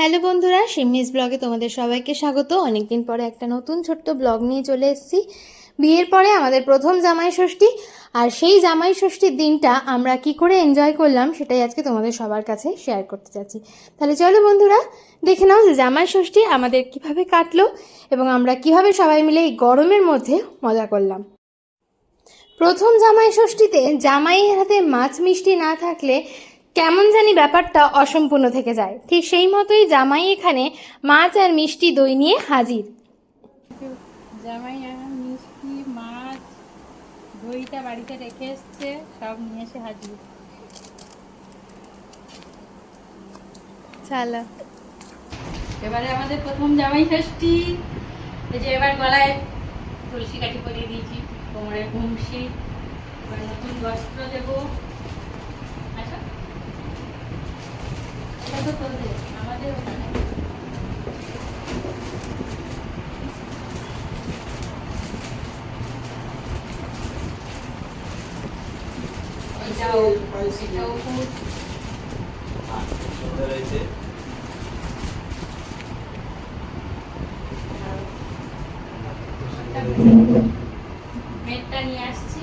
Hello বন্ধুরা সিমিস ব্লগে তোমাদের সবাইকে স্বাগত। অনেকদিন পরে একটা নতুন ছোট্ট ব্লগ নিয়ে চলে এসেছি। বিয়ের পরে আমাদের প্রথম জামাই ষষ্ঠী, আর সেই জামাই ষষ্ঠীর দিনটা আমরা কি করে এনজয় করলাম সেটাই আজকে তোমাদের সবার কাছে শেয়ার করতে চাচ্ছি তাহলে চলো বন্ধুরা, দেখে নাও যে জামাই ষষ্ঠী আমাদের কীভাবে কাটলো এবং আমরা কীভাবে সবাই মিলে এই গরমের মধ্যে মজা করলাম। প্রথম জামাই ষষ্ঠীতে জামাইয়ের হাতে মাছ মিষ্টি না থাকলে কেমন জানি ব্যাপারটা অসম্পূর্ণ থেকে যায়। ঠিক সেই মতোই জামাই এখানে মাছ আর মিষ্টি দই নিয়ে হাজির। জামাই মিষ্টি মাছ দইটা বাড়িতে রেখে এসছে সব নিয়ে এসে হাজির। চলো। এবারে আমাদের প্রথম জামাই ষষ্ঠী। এই যে এবার গলায় তুলসী কাঠি পরিয়ে দিয়েছি কোমরে ঘুমসি নতুন বস্ত্র দেবো আসো এটা তো তোদের আমাদের ওখানে এটাও এটাও ফুল সুন্দর হয়েছে মেটটা নিয়ে আসছি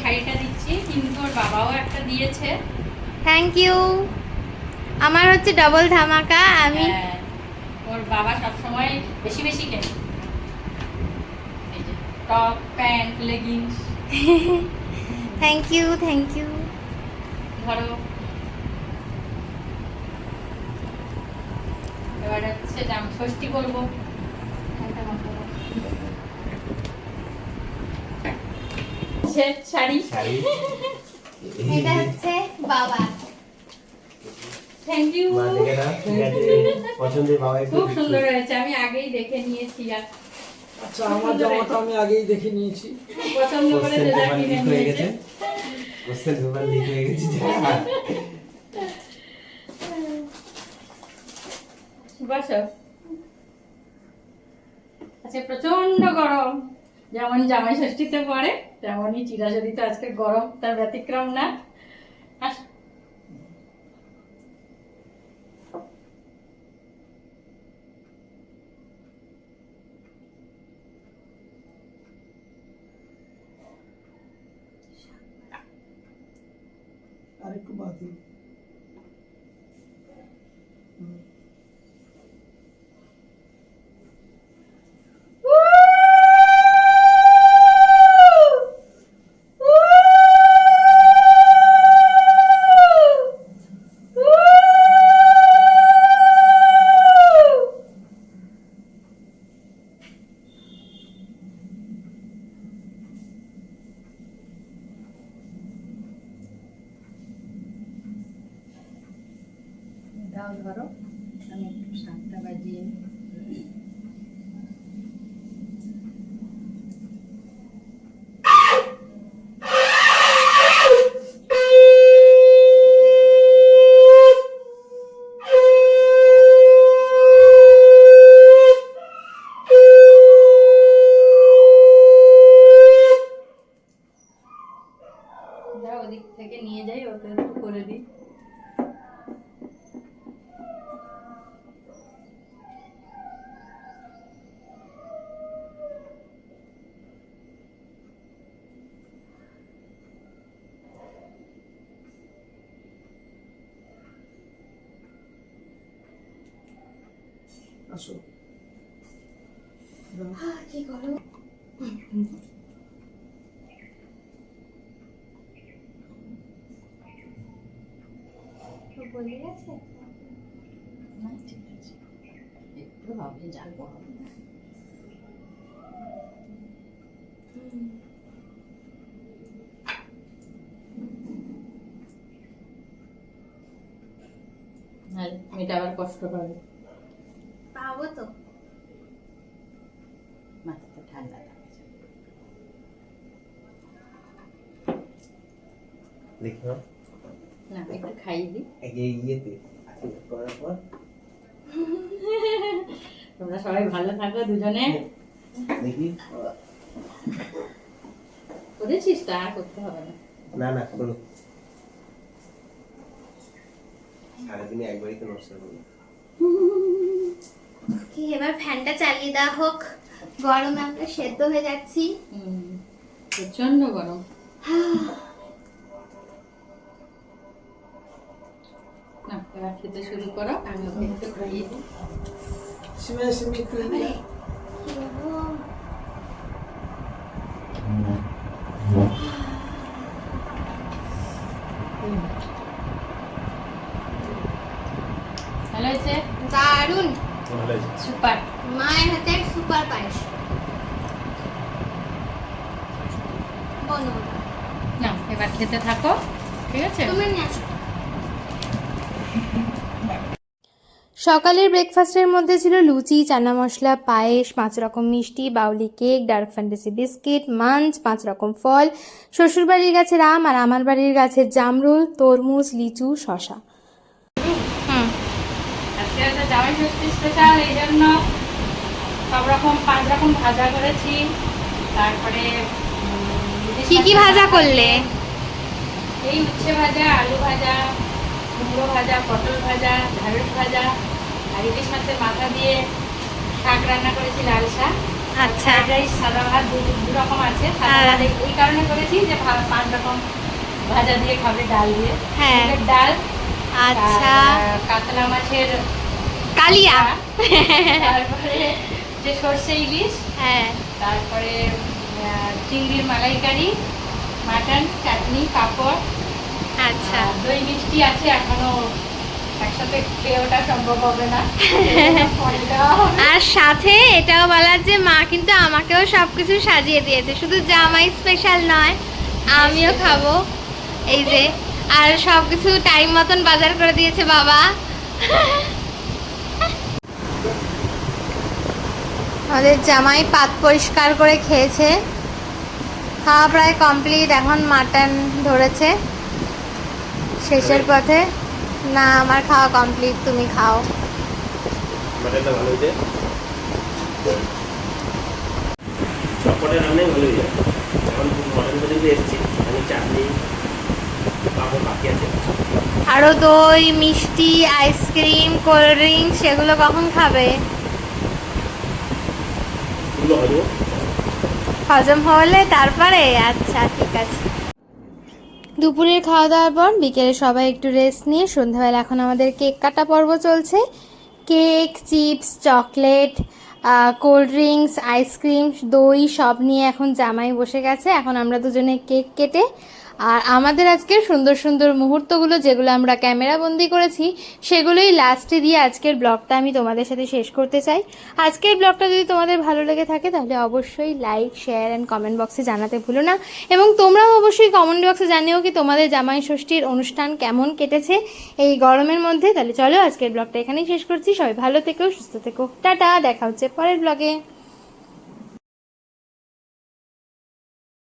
শাড়িটা দিচ্ছি কিন্তু ওর বাবাও একটা দিয়েছে। থ্যাংক ইউ আমার হচ্ছে ডবল ধামাকা আমি হ্যাঁ, ওর বাবা সবসময় বেশি বেশি কেনে। Top pant leggings thank you thank you ধরো। এবার হচ্ছে জাম ষষ্ঠী করব শাড়ি। শাড়ি? এটা হচ্ছে বাবা। থ্যাংক ইউ মা দেখে না ঠিক আছে পছন্দের বাবা খুব সুন্দর হয়েছে আমি আগেই দেখে নিয়েছি আর। আচ্ছা আমার জামাটা আমি আগেই দেখে নিয়েছি। পছন্দ করে যেটা কিনে নিয়েছে। কোশ্চেন পেপার লিক হয়ে গেছে বসো। আচ্ছা প্রচণ্ড গরম। যেমন জামাই ষষ্ঠীতে পড়ে তেমনই চিরাচরিত আজকে গরম তার ব্যতিক্রম না। আরেকটু বাদ একটু বাকি ধরো আমি একটু শাকটা বাজিয়ে নিই। ওদিক থেকে নিয়ে যাই ওকে করে দিই আসো। কি গরম। বলে গেছে না ঠিক আছে। একটু হবে জাল হবে মেয়েটা আবার কষ্ট পাবো দেখো না একটু খাইয়ে দিই এই ইয়েতে আশীর্বাদ করার পর। তোমরা সবাই ভালো থাকো দুজনে। দেখি। করেছিস তা? করতে হবে না। না না করো। সারাদিনে একবারই তো নষ্ট করি কি এবার ফ্যানটা চালিয়ে দেওয়া হোক। গরমে আমরা সেদ্ধ হয়ে যাচ্ছি। হুম, প্রচণ্ড গরম। এবার খেতে শুরু করো। আমি ওকে একটু খাইয়ে দিই। সিমে সিমে তুই ভালো হয়েছে? দারুণ। সুপার। মায়ের হাতের সুপার পায়েস। না এবার খেতে থাকো ঠিক আছে? তুমি নিয়ে সকালের ব্রেকফাস্টের মধ্যে ছিল লুচি চানা মশলা পায়েস পাঁচ রকম মিষ্টি বাউলি cake Dark Fantasy biscuit Munch পাঁচ রকম ফল শ্বশুরবাড়ির গাছের আম আর আমার বাড়ির গাছের জামরুল তরমুজ লিচু শশা স্পেশাল এই জন্য সব রকম পাঁচ রকম ভাজা করেছি। তারপরে কি কি ভাজা করলে? এই উচ্ছে ভাজা আলু ভাজা। কুমড়ো ভাজা পটল ভাজা ঢ্যাঁড়স ভাজা আর ইলিশ মাছের মাথা দিয়ে শাক রান্না করেছি লাল শাক। আচ্ছা। রাইস সাদা ভাত দু রকম আছে। হ্যাঁ। এই- কারণে করেছি যে পাঁচ রকম ভাজা দিয়ে খাবে ডাল দিয়ে। হ্যাঁ। ডাল আচ্ছা। কাতলা মাছের কালিয়া। তারপরে যে সর্ষে ইলিশ হ্যাঁ। তারপরে চিংড়ির মালাইকারি মাটন চাটনি পাঁপড় আচ্ছা। আর দই মিষ্টি আছে এখনও সাথে এটাও বলার যে মা কিন্তু আমাকেও সবকিছু সাজিয়ে দিয়েছে শুধু জামাই স্পেশাল নয় আমিও খাব। এই যে আর সবকিছু টাইম মতন বাজার করে দিয়েছে বাবা। আমাদের জামাই পাত পরিষ্কার করে খেয়েছে। খাওয়া প্রায় কমপ্লিট এখন মাটন ধরেছে। শেষের পথে? না আমার খাওয়া কমপ্লিট তুমি খাও। মাটনটা ভালো হয়েছে? চটপটের রান্নাই ভালো হয়ে যায় এখন মটন করে এসেছি। আমি চাটনি পাপড় বাকি আছে। আরও দই মিষ্টি আইসক্রিম কোল্ড ড্রিঙ্ক সেগুলো কখন খাবে? হজম হলে তারপরে? আচ্ছা ঠিক আছে। দুপুরের খাওয়া দাওয়ার পর বিকেলে সবাই একটু রেস্ট নিয়ে সন্ধ্যাবেলা এখন আমাদের কেক কাটা পর্ব চলছে। Cake, chips, chocolate cold drinks ice cream দই সব নিয়ে এখন জামাই বসে গেছে। এখন আমরা দুজনে কেক কেটে আর আমাদের আজকের সুন্দর সুন্দর মুহূর্তগুলো যেগুলো আমরা ক্যামেরা বন্দি করেছি, সেগুলোই লাস্টে দিয়ে আজকের ব্লগটা আমি তোমাদের সাথে শেষ করতে চাই। আজকের ব্লগটা যদি তোমাদের ভালো লেগে থাকে, তাহলে অবশ্যই লাইক শেয়ার অ্যান্ড কমেন্ট বক্সে জানাতে ভুলো না। এবং তোমরাও অবশ্যই কমেন্ট বক্সে জানিও কি তোমাদের জামাই ষষ্ঠীর অনুষ্ঠান কেমন কেটেছে এই গরমের মধ্যে। তাহলে চলো আজকের ব্লগটা এখানেই শেষ করছি। সবাই ভালো থেকো, সুস্থ থেকো। টাটা, দেখা হচ্ছে পরের ব্লগে